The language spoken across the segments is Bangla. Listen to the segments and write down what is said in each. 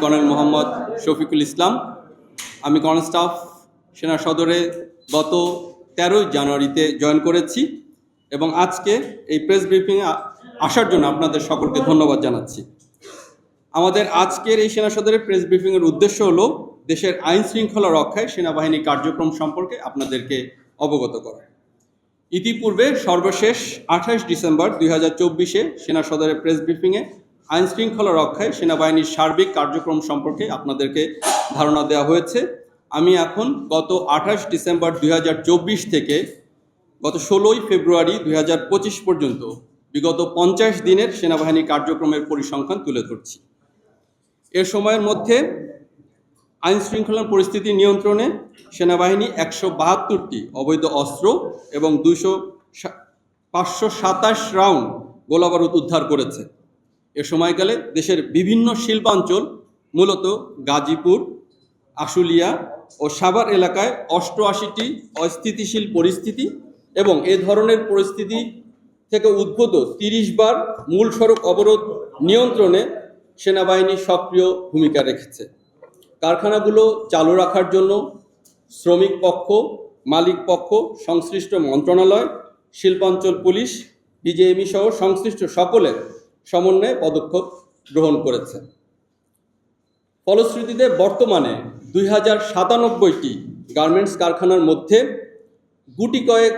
কর্নেল মোহাম্মদ শফিকুল ইসলাম। আমি কর্নেল স্টাফ সেনা সদরে গত তেরোই জানুয়ারিতে জয়েন করেছি এবং আজকে এই প্রেস ব্রিফিংয়ে আসার জন্য আপনাদের সকলকে ধন্যবাদ জানাচ্ছি। আমাদের আজকের এই সেনা সদরের প্রেস ব্রিফিংয়ের উদ্দেশ্য হলো দেশের আইন শৃঙ্খলা রক্ষায় সেনাবাহিনী কার্যক্রম সম্পর্কে আপনাদেরকে অবগত করা। ইতিপূর্বে সর্বশেষ আঠাশ ডিসেম্বর দুই হাজার চব্বিশে সেনা সদরের প্রেস ব্রিফিংয়ে আইন শৃঙ্খলা রক্ষায় সেনাবাহিনীর সার্বিক কার্যক্রম সম্পর্কে আপনাদেরকে ধারণা দেওয়া হয়েছে। আমি এখন গত আঠাশ ডিসেম্বর দুই হাজার চব্বিশ থেকে গত ষোলোই ফেব্রুয়ারি দুই হাজার পঁচিশ পর্যন্ত বিগত পঞ্চাশ দিনের সেনাবাহিনী কার্যক্রমের পরিসংখ্যান তুলে ধরছি। এ সময়ের মধ্যে আইন শৃঙ্খলার পরিস্থিতি নিয়ন্ত্রণে সেনাবাহিনী একশো বাহাত্তরটি অবৈধ অস্ত্র এবং দুশো পাঁচশো সাতাশ রাউন্ড গোলাবারুদ উদ্ধার করেছে। এ সময়কালে দেশের বিভিন্ন শিল্পাঞ্চল, মূলত গাজীপুর, আশুলিয়া ও সাভার এলাকায় অষ্টআশিটি অস্থিতিশীল পরিস্থিতি এবং এ ধরনের পরিস্থিতি থেকে উদ্ভূত তিরিশ বার মূল সড়ক অবরোধ নিয়ন্ত্রণে সেনাবাহিনী সক্রিয় ভূমিকা রেখেছে। কারখানাগুলো চালু রাখার জন্য শ্রমিক পক্ষ, মালিক পক্ষ, সংশ্লিষ্ট মন্ত্রণালয়, শিল্পাঞ্চল পুলিশ, বিজেএমই সহ সংশ্লিষ্ট সকলের সমন্বয়ে পদক্ষেপ গ্রহণ করেছে। ফলশ্রুতিতে বর্তমানে দুই হাজার সাতানব্বইটি গার্মেন্টস কারখানার মধ্যে গুটি কয়েক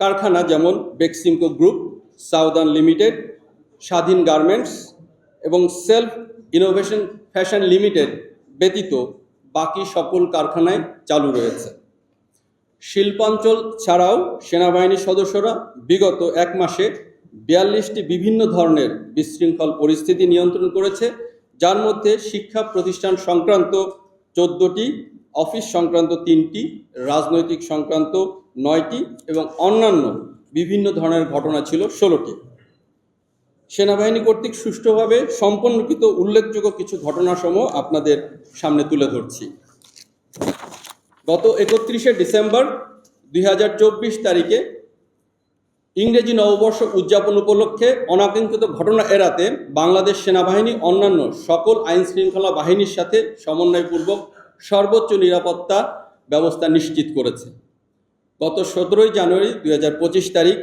কারখানা যেমন Beximco group, Southern limited, Swadhin garments এবং সেলফ ইনোভেশন ফ্যাশন লিমিটেড ব্যতীত বাকি সকল কারখানায় চালু রয়েছে। শিল্পাঞ্চল ছাড়াও সেনাবাহিনীর সদস্যরা বিগত এক মাসে বিয়াল্লিশটি বিভিন্ন ধরনের বিশৃঙ্খল পরিস্থিতি নিয়ন্ত্রণ করেছে, যার মধ্যে শিক্ষা প্রতিষ্ঠান সংক্রান্ত চোদ্দোটি, অফিস সংক্রান্ত তিনটি, রাজনৈতিক সংক্রান্ত নয়টি এবং অন্যান্য বিভিন্ন ধরনের ঘটনা ছিল ষোলোটি। সেনাবাহিনী কর্তৃক সুষ্ঠুভাবে সম্পন্নকৃত উল্লেখযোগ্য কিছু ঘটনাসমূহ আপনাদের সামনে তুলে ধরছি। গত একত্রিশে ডিসেম্বর দুই হাজার চব্বিশ তারিখে ইংরেজি নববর্ষ উদযাপন উপলক্ষে অনাকাঙ্ক্ষিত ঘটনা এড়াতে বাংলাদেশ সেনাবাহিনী অন্যান্য সকল আইন শৃঙ্খলা বাহিনীর সাথে সমন্বয়পূর্বক সর্বোচ্চ নিরাপত্তা ব্যবস্থা নিশ্চিত করেছে। গত সতেরোই জানুয়ারি দুই হাজার পঁচিশ তারিখ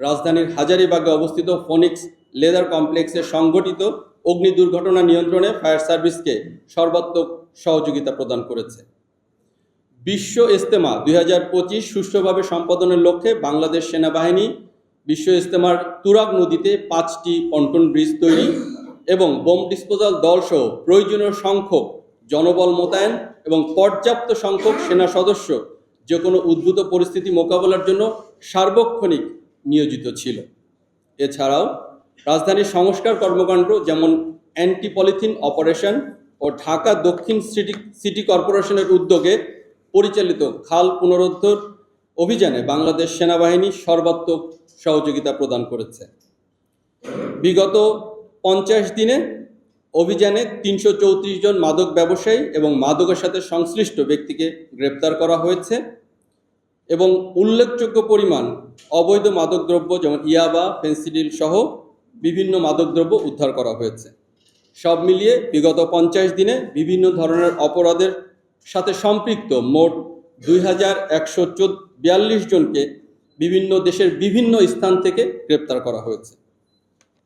রাজধানীর হাজারীবাগে অবস্থিত ফোনিক্স লেদার কমপ্লেক্সে সংঘটিত অগ্নি দুর্ঘটনা নিয়ন্ত্রণে ফায়ার সার্ভিসকে সর্বাত্মক সহযোগিতা প্রদান করেছে। বিশ্ব ইস্তেমা দুই হাজার পঁচিশ সুষ্ঠুভাবে সম্পাদনের লক্ষ্যে বাংলাদেশ সেনাবাহিনী বিশ্ব ইজতেমার তুরাগ নদীতে পাঁচটি পন্টন ব্রিজ তৈরি এবং বোম ডিসপোজাল দলসহ প্রয়োজনীয় সংখ্যক জনবল মোতায়েন এবং পর্যাপ্ত সংখ্যক সেনা সদস্য যে কোনো উদ্ভূত পরিস্থিতি মোকাবেলার জন্য সার্বক্ষণিক নিয়োজিত ছিল। এছাড়াও রাজধানীর সংস্কার কর্মকাণ্ড যেমন অ্যান্টি পলিথিন অপারেশন ও ঢাকা দক্ষিণ সিটি সিটি কর্পোরেশনের উদ্যোগে পরিচালিত খাল পুনরুদ্ধার অভিযানে বাংলাদেশ সেনাবাহিনী সর্বাত্মক সহযোগিতা প্রদান করেছে। বিগত পঞ্চাশ দিনে অভিযানে তিনশো চৌত্রিশ জন মাদক ব্যবসায়ী এবং মাদকের সাথে সংশ্লিষ্ট ব্যক্তিকে গ্রেপ্তার করা হয়েছে এবং উল্লেখযোগ্য পরিমাণ অবৈধ মাদকদ্রব্য যেমন ইয়াবা, ফেন্সিডিল সহ বিভিন্ন মাদকদ্রব্য উদ্ধার করা হয়েছে। সব মিলিয়ে বিগত পঞ্চাশ দিনে বিভিন্ন ধরনের অপরাধের সাথে সম্পৃক্ত মোট দুই হাজার একশো চোদ্দ বিয়াল্লিশ জনকে বিভিন্ন দেশের বিভিন্ন স্থান থেকে গ্রেপ্তার করা হয়েছে।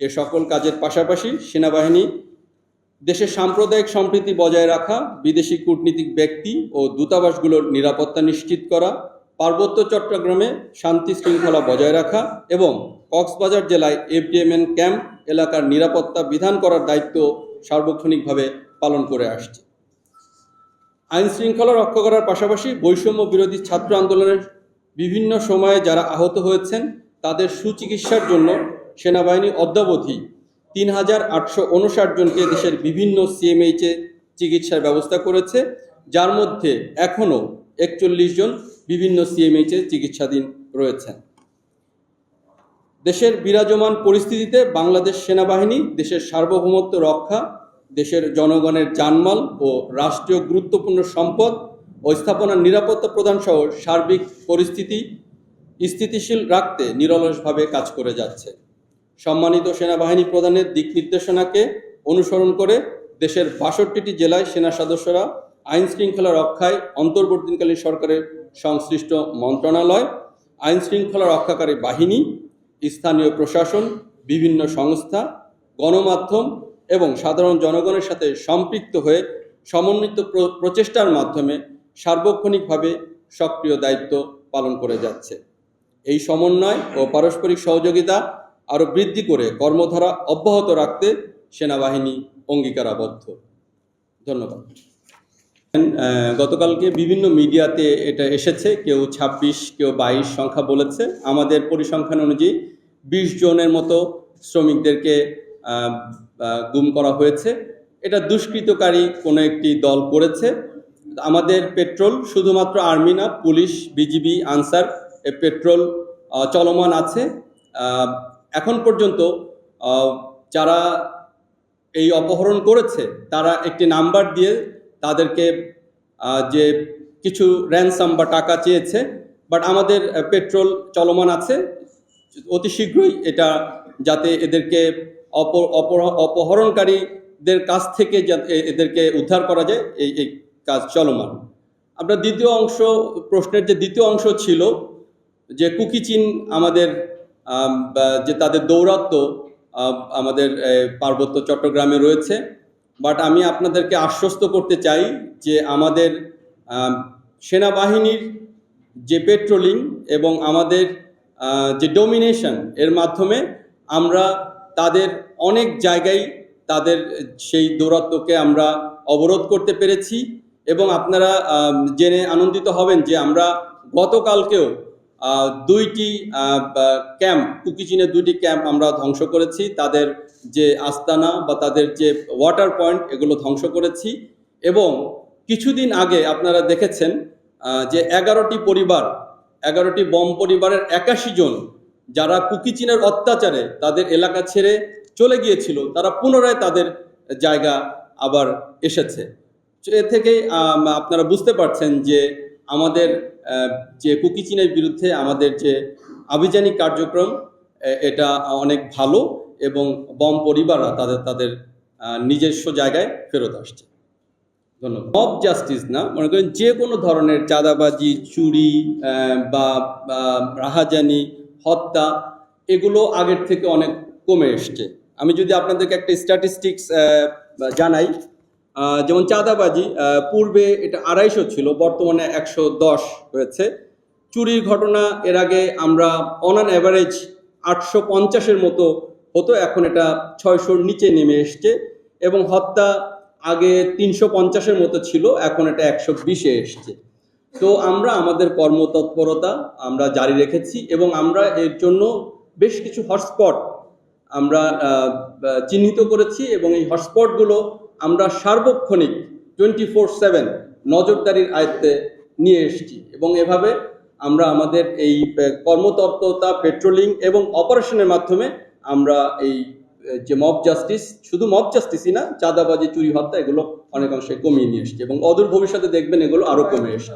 এ সকল কাজের পাশাপাশি সেনাবাহিনী, দেশের সাম্প্রদায়িক সম্প্রীতি বজায় রাখা, বিদেশি কূটনীতিক ব্যক্তি ও দূতাবাসগুলোর নিরাপত্তা নিশ্চিত করা, পার্বত্য চট্টগ্রামে শান্তি শৃঙ্খলা বজায় রাখা এবং কক্সবাজার জেলায় এফডিএমএন ক্যাম্প এলাকার নিরাপত্তা বিধান করার দায়িত্ব সার্বক্ষণিকভাবে পালন করে আসছে। আইন শৃঙ্খলা রক্ষা করার পাশাপাশি বৈষম্য বিরোধী ছাত্র আন্দোলনের বিভিন্ন সময়ে যারা আহত হয়েছেন, তাদের সুচিকিৎসার জন্য সেনাবাহিনী অদ্যাবধি তিন হাজার আটশো উনষাট জনকে দেশের বিভিন্ন সিএমএইচে চিকিৎসার ব্যবস্থা করেছে, যার মধ্যে এখনও একচল্লিশ জন বিভিন্ন সিএমএইচে চিকিৎসাধীন রয়েছেন। দেশের বিরাজমান পরিস্থিতিতে বাংলাদেশ সেনাবাহিনী দেশের সার্বভৌমত্ব রক্ষা, দেশের জনগণের জানমাল ও রাষ্ট্রীয় গুরুত্বপূর্ণ সম্পদ ও স্থাপনার নিরাপত্তা প্রদান সহ সার্বিক পরিস্থিতি স্থিতিশীল রাখতে নিরলসভাবে কাজ করে যাচ্ছে। সম্মানিত সেনাবাহিনী প্রধানের দিক নির্দেশনাকে অনুসরণ করে দেশের বাষট্টিটি জেলায় সেনা সদস্যরা আইন শৃঙ্খলা রক্ষায় অন্তর্বর্তীকালীন সরকারের সংশ্লিষ্ট মন্ত্রণালয়, আইন শৃঙ্খলা রক্ষাকারী বাহিনী, স্থানীয় প্রশাসন, বিভিন্ন সংস্থা, গণমাধ্যম এবং সাধারণ জনগণের সাথে সম্পৃক্ত হয়ে সমন্বিত প্র- প্রচেষ্টার মাধ্যমে সার্বক্ষণিকভাবে সক্রিয় দায়িত্ব পালন করে যাচ্ছে। এই সমন্বয় ও পারস্পরিক সহযোগিতা আরও বৃদ্ধি করে কর্মধারা অব্যাহত রাখতে সেনাবাহিনী অঙ্গীকারাবদ্ধ। ধন্যবাদ। গতকালকে বিভিন্ন মিডিয়াতে এটা এসেছে, কেউ ২৬ কেউ বাইশ সংখ্যা বলেছে। আমাদের পরিসংখ্যান অনুযায়ী বিশ জনের মতো শ্রমিকদেরকে গুম করা হয়েছে। এটা দুষ্কৃতকারী কোনো একটি দল করেছে। আমাদের পেট্রোল শুধুমাত্র আর্মি না, পুলিশ, বিজিবি, আনসার পেট্রোল চলমান আছে। এখন পর্যন্ত যারা এই অপহরণ করেছে, তারা একটি নাম্বার দিয়ে তাদেরকে যে কিছু র্যানসাম বা টাকা চেয়েছে বাট আমাদের পেট্রোল চলমান আছে। অতি শীঘ্রই এটা যাতে এদেরকে অপ- অপহ- অপহরণকারীদের কাছ থেকে এদেরকে উদ্ধার করা যায় এই কাজ চলমান। আমরা দ্বিতীয় অংশ, প্রশ্নের যে দ্বিতীয় অংশ ছিল, যে কুকি চীন আমাদের যে তাদের দৌরাত্ম আমাদের পার্বত্য চট্টগ্রামে রয়েছে। বাট আমি আপনাদেরকে আশ্বস্ত করতে চাই যে আমাদের সেনাবাহিনীর যে পেট্রোলিং এবং আমাদের যে ডোমিনেশন, এর মাধ্যমে আমরা তাদের অনেক জায়গায় তাদের সেই দৌরাত্মকে আমরা অবরোধ করতে পেরেছি। এবং আপনারা জেনে আনন্দিত হবেন যে আমরা গতকালকেও দুইটি ক্যাম্প কুকিচিনের দুইটি ক্যাম্প আমরা ধ্বংস করেছি। তাদের যে আস্তানা বা তাদের যে ওয়াটার পয়েন্ট, এগুলো ধ্বংস করেছি। এবং কিছুদিন আগে আপনারা দেখেছেন যে এগারোটি পরিবার, এগারোটি বম পরিবারের একাশি জন যারা কুকিচিনের অত্যাচারে তাদের এলাকা ছেড়ে চলে গিয়েছিল, তারা পুনরায় তাদের জায়গা আবার এসেছে। এ থেকেই আপনারা বুঝতে পারছেন যে আমাদের যে কুকিচিনের বিরুদ্ধে আমাদের যে আভিযানিক কার্যক্রম এটা অনেক ভালো এবং বম পরিবাররা তাদের তাদের নিজস্ব জায়গায় ফেরত আসছে। ধন্যবাদ। মব জাস্টিস না, মনে করেন যে কোনো ধরনের চাঁদাবাজি, চুরি বা রাহাজানি, হত্যা, এগুলো আগের থেকে অনেক কমে এসছে। আমি যদি আপনাদেরকে একটা স্ট্যাটিস্টিক্স জানাই যেমন চাঁদাবাজি পূর্বে এটা আড়াইশো ছিল, বর্তমানে একশো দশ হয়েছে। চুরির ঘটনা এর আগে আমরা অন অ্যান অ্যাভারেজ আটশো পঞ্চাশের মতো হতো, এখন এটা ছয়শোর নিচে নেমে এসছে এবং হত্যা আগে তিনশো পঞ্চাশের মতো ছিল, এখন এটা একশো বিশে এসছে। তো আমরা, আমাদের কর্মতৎপরতা আমরা জারি রেখেছি এবং আমরা এর জন্য বেশ কিছু হটস্পট আমরা চিহ্নিত করেছি এবং এই হটস্পটগুলো আমরা সার্বক্ষণিক টোয়েন্টি ফোর সেভেন নজরদারির আয়ত্তে নিয়ে এসেছি এবং এভাবে আমরা আমাদের এই কর্মতৎপরতা পেট্রোলিং এবং অপারেশনের মাধ্যমে আমরা এই যে মব জাস্টিস শুধু মব জাস্টিসই না, চাঁদাবাজি, চুরি, হত্যা, এগুলো অনেকাংশে কমিয়ে নিয়ে এসছে এবং অদূর ভবিষ্যতে দেখবেন এগুলো আরও কমে এসছে।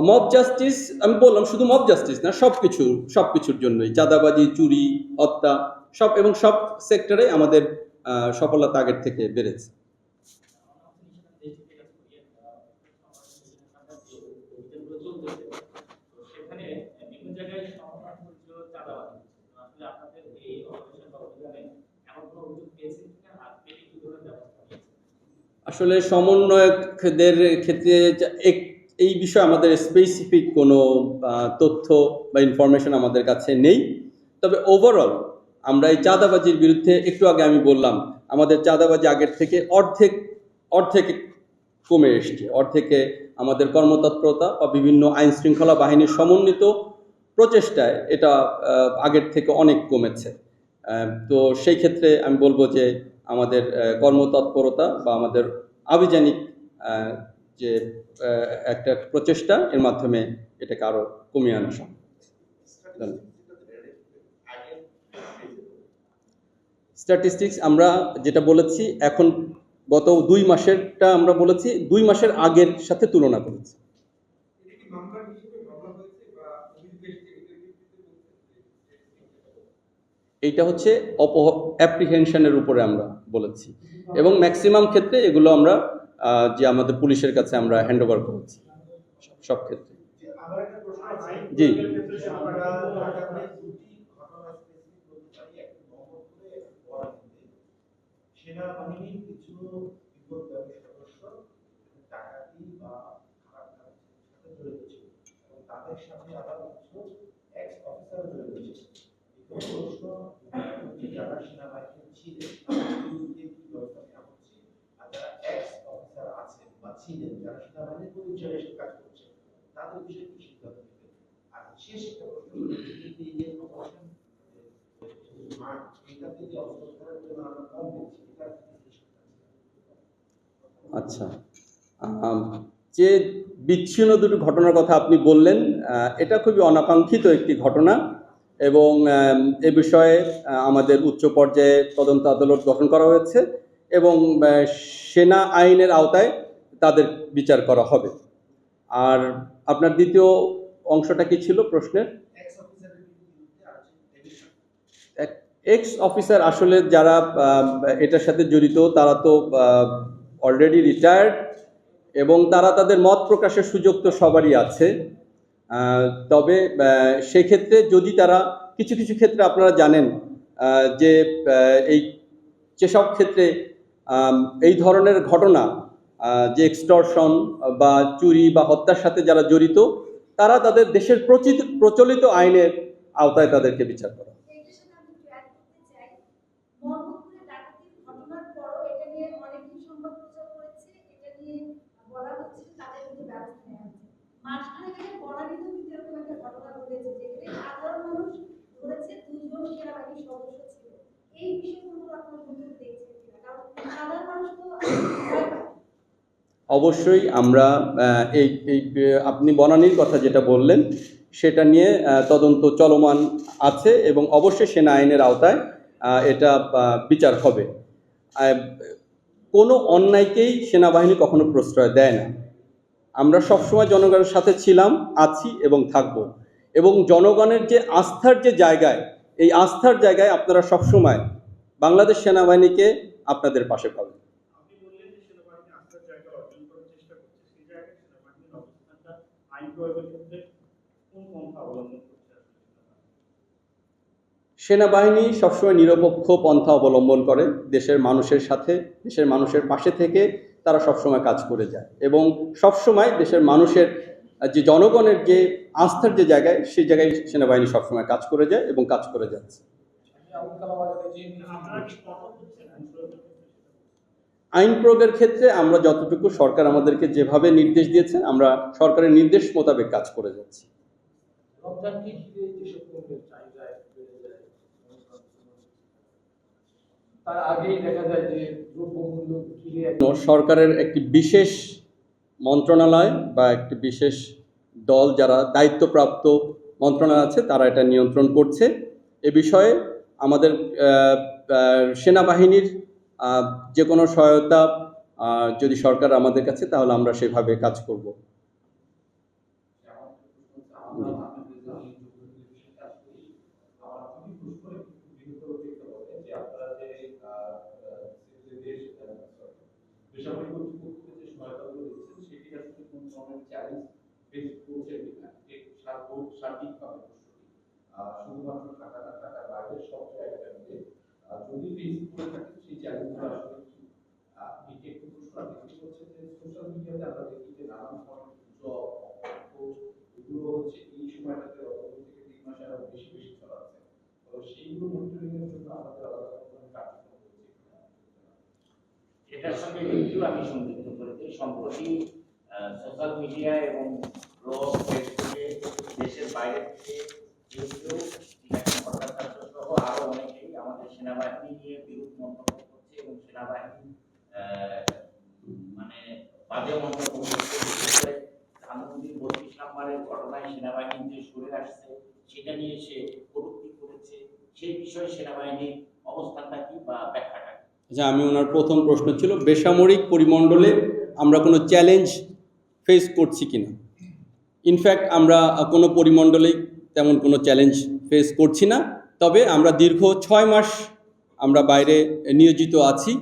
মব জাস্টিস আমি বললাম শুধু মব জাস্টিস না সব কিছু সব কিছুর জন্যই। চাঁদাবাজি চুরি হত্যা সব এবং সব সেক্টরে আমাদের সফলতা আগের থেকে বেড়েছে। আসলে সমন্বয়কদের ক্ষেত্রে এক- এই বিষয়ে আমাদের স্পেসিফিক কোনো তথ্য বা ইনফরমেশন আমাদের কাছে নেই। তবে ওভারঅল আমরা এই চাঁদাবাজির বিরুদ্ধে একটু আগে আমি বললাম, আমাদের চাঁদাবাজি আগের থেকে অর্ধেক অর্ধেক কমে এসছে। অর্ধেকে আমাদের কর্মতৎপরতা বা বিভিন্ন আইন শৃঙ্খলা বাহিনীর সমন্বিত প্রচেষ্টায় এটা আগের থেকে অনেক কমেছে। তো সেই ক্ষেত্রে আমি বলব যে আমাদের কর্মতৎপরতা বা আমাদের আভিযানিক যে একটা প্রচেষ্টা এর মাধ্যমে এটাকে আরও কমিয়ে আনা সম্ভব। স্ট্যাটিস্টিক্স আমরা যেটা বলেছি, এখন গত দুই মাসেরটা আমরা বলেছি, দুই মাসের আগের সাথে তুলনা করেছি। এইটা হচ্ছে অপ অ্যাপ্রিহেনশনের উপরে আমরা বলেছি। এবং ম্যাক্সিমাম ক্ষেত্রে এগুলো আমরা যে আমাদের পুলিশের কাছে আমরা হ্যান্ড ওভার করেছি সব- ক্ষেত্রে জি। সেনাবাহিনীর কিছু সদস্য ডাকাতি বা খারাপ সাথে জড়িত ছিল এবং তাদের সাথে কিছু এক্স অফিসার জড়িত ছিল প্রশ্ন যারা ছিলেন তাদের বিরুদ্ধে কি ব্যবস্থা নেওয়া হচ্ছে আর যারা এক্স অফিসার আছেন বা ছিলেন যারা সেনাবাহিনীর কাজ করছে, তাদের বিষয়ে কি আর প্রশ্ন আচ্ছা যে বিচ্ছিন্ন দুটো ঘটনার কথা আপনি বললেন এটা খুবই অনাকাঙ্ক্ষিত একটি ঘটনা এবং এ বিষয়ে আমাদের উচ্চ পর্যায়ে তদন্ত আদালত গঠন করা হয়েছে এবং সেনা আইনের আওতায় তাদের বিচার করা হবে। আর আপনার দ্বিতীয় অংশটা কি ছিল প্রশ্নের? এক্স অফিসার আসলে যারা এটার সাথে জড়িত, তারা তো অলরেডি রিটায়ার্ড এবং তারা তাদের মত প্রকাশের সুযোগ তো সবারই আছে। তবে সেক্ষেত্রে যদি তারা, কিছু কিছু ক্ষেত্রে আপনারা জানেন যে এই, যেসব ক্ষেত্রে এই ধরনের ঘটনা যে এক্সটর্শন বা চুরি বা হত্যার সাথে যারা জড়িত, তারা তাদের দেশের প্রচিত, প্রচলিত আইনের আওতায় তাদেরকে বিচার করা সাধারণ মানুষ তো অবশ্যই আমরা এই এই আপনি বনানীর কথা যেটা বললেন, সেটা নিয়ে তদন্ত চলমান আছে এবং অবশ্যই সেনা আইনের আওতায় এটা বিচার হবে। কোনো অন্যায়কেই সেনাবাহিনী কখনো প্রশ্রয় দেয় না। আমরা সবসময় জনগণের সাথে ছিলাম, আছি এবং থাকব। এবং জনগণের যে আস্থার যে জায়গায়, এই আস্থার জায়গায় আপনারা সবসময় বাংলাদেশ সেনাবাহিনীকে আপনাদের পাশে পাবেন আপনি বললেন যে সেনাবাহিনী আস্থার জায়গা অর্জন করার চেষ্টা করছে সেই জায়গায় সেনাবাহিনীর অবস্থানটা আইন প্রয়োগের ক্ষেত্রে কোন পন্থা অবলম্বন সেনাবাহিনী? সেনাবাহিনী সবসময় নিরপেক্ষ পন্থা অবলম্বন করে দেশের মানুষের সাথে দেশের মানুষের পাশে থেকে তারা সবসময় কাজ করে যায় এবং সবসময় দেশের মানুষের যে জনগণের যে আস্থার যে জায়গায় সেই জায়গায় সেনাবাহিনী সবসময় কাজ করে যায় এবং কাজ করে যাচ্ছে আপনারা কি কঠোর হচ্ছেন আইন প্রয়োগের ক্ষেত্রে? আমরা যতটুকু সরকার আমাদেরকে যেভাবে নির্দেশ দিয়েছে আমরা সরকারের নির্দেশ মোতাবেক কাজ করে যাচ্ছি তার আগেই দেখা যায় যে সরকারের একটি বিশেষ মন্ত্রণালয় বা একটি বিশেষ দল যারা দায়িত্বপ্রাপ্ত মন্ত্রণালয় আছে তারা এটা নিয়ন্ত্রণ করছে এ বিষয়ে আমাদের সেনাবাহিনীর যে কোনো সহায়তা যদি সরকার আমাদের কাছে, তাহলে আমরা সেভাবে কাজ করব। শুধুমাত্র টাকা বাইরে সব যদি ফেস থাকে, সেই চ্যালেঞ্জগুলো আসলে এটি একটি প্রশ্ন দ্বিতীয় হচ্ছে যে সোশ্যাল মিডিয়াতে আমরা দেখি যে নানান ধরনের গুজব এগুলো হচ্ছে এই সময়টাতে গত থেকে তিন মাসে আরও বেশি বেশি ছড়াচ্ছে তো সেইগুলো মনিটরিং জন্য আমাদের আলাদা এটার সঙ্গে একটু আমি সংযুক্ত করে দিই। সম্প্রতি সোশ্যাল মিডিয়া এবং ব্লগ ফেসবুকে দেশের বাইরে থেকে কেউ কেউ ইলেকশন ভট্টাচার্য সহ আরও অনেকেই আমাদের সেনাবাহিনী নিয়ে বিরূপ মন্তব্য করছে এবং সেনাবাহিনী মানে বাজে মন্তব্য করছে। ধানমন্দির বত্রিশ নম্বরের ঘটনায় সেনাবাহিনী যে সরে আসছে, সেটা নিয়ে সে করেছে। সেই বিষয়ে সেনাবাহিনীর অবস্থানটা কি বা ব্যাখ্যাটা? আচ্ছা আমি ওনার প্রথম প্রশ্ন ছিল, বেসামরিক পরিমণ্ডলে আমরা কোনো চ্যালেঞ্জ ফেস করছি কিনা? ইনফ্যাক্ট আমরা কোনো পরিমণ্ডলেই তেমন কোনো চ্যালেঞ্জ ফেস করছি না। তবে আমরা দীর্ঘ ছয় মাস আমরা বাইরে নিয়োজিত আছি।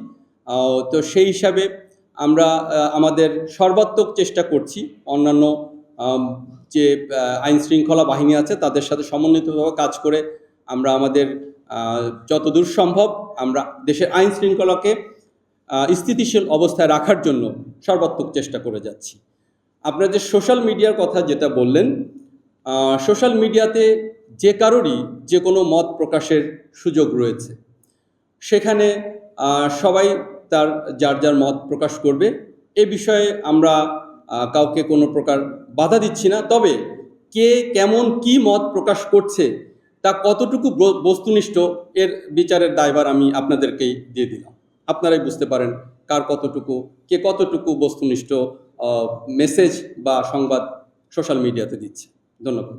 তো সেই হিসাবে আমরা আমাদের সর্বাত্মক চেষ্টা করছি অন্যান্য যে আইন শৃঙ্খলা বাহিনী আছে তাদের সাথে সমন্বিতভাবে কাজ করে আমরা আমাদের যতদূর সম্ভব আমরা দেশের আইন শৃঙ্খলাকে স্থিতিশীল অবস্থায় রাখার জন্য সর্বাত্মক চেষ্টা করে যাচ্ছি। আপনারা যে সোশ্যাল মিডিয়ার কথা যেটা বললেন সোশ্যাল মিডিয়াতে যে কারোরই যে কোনো মত প্রকাশের সুযোগ রয়েছে। সেখানে সবাই তার, যার যার মত প্রকাশ করবে। এ বিষয়ে আমরা কাউকে কোনো প্রকার বাধা দিচ্ছি না। তবে কে কেমন কি মত প্রকাশ করছে, তা কতটুকু বস্তুনিষ্ঠ, এর বিচারের দায়ভার আমি আপনাদেরকেই দিয়ে দিলাম। আপনারাই বুঝতে পারেন কার কতটুকু, কে কতটুকু বস্তুনিষ্ঠ মেসেজ বা সংবাদ সোশ্যাল মিডিয়াতে দিচ্ছে। ধন্যবাদ।